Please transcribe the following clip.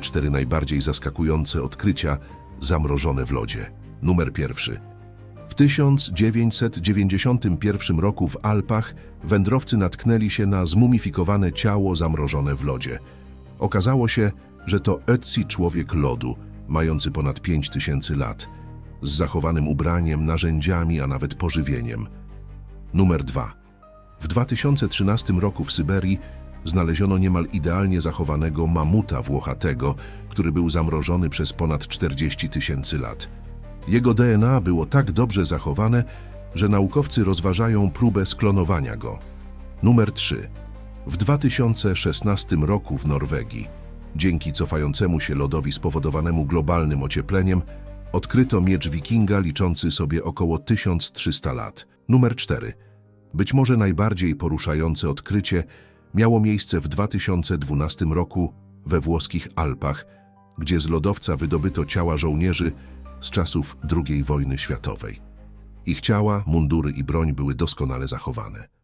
Cztery najbardziej zaskakujące odkrycia zamrożone w lodzie. Numer pierwszy. W 1991 roku w Alpach wędrowcy natknęli się na zmumifikowane ciało zamrożone w lodzie. Okazało się, że to Ötzi człowiek lodu, mający ponad 5000 lat, z zachowanym ubraniem, narzędziami, a nawet pożywieniem. Numer 2. W 2013 roku w Syberii znaleziono niemal idealnie zachowanego mamuta włochatego, który był zamrożony przez ponad 40 tysięcy lat. Jego DNA było tak dobrze zachowane, że naukowcy rozważają próbę sklonowania go. Numer 3. W 2016 roku w Norwegii, dzięki cofającemu się lodowi spowodowanemu globalnym ociepleniem, odkryto miecz wikinga liczący sobie około 1300 lat. Numer 4. Być może najbardziej poruszające odkrycie miało miejsce w 2012 roku we włoskich Alpach, gdzie z lodowca wydobyto ciała żołnierzy z czasów II wojny światowej. Ich ciała, mundury i broń były doskonale zachowane.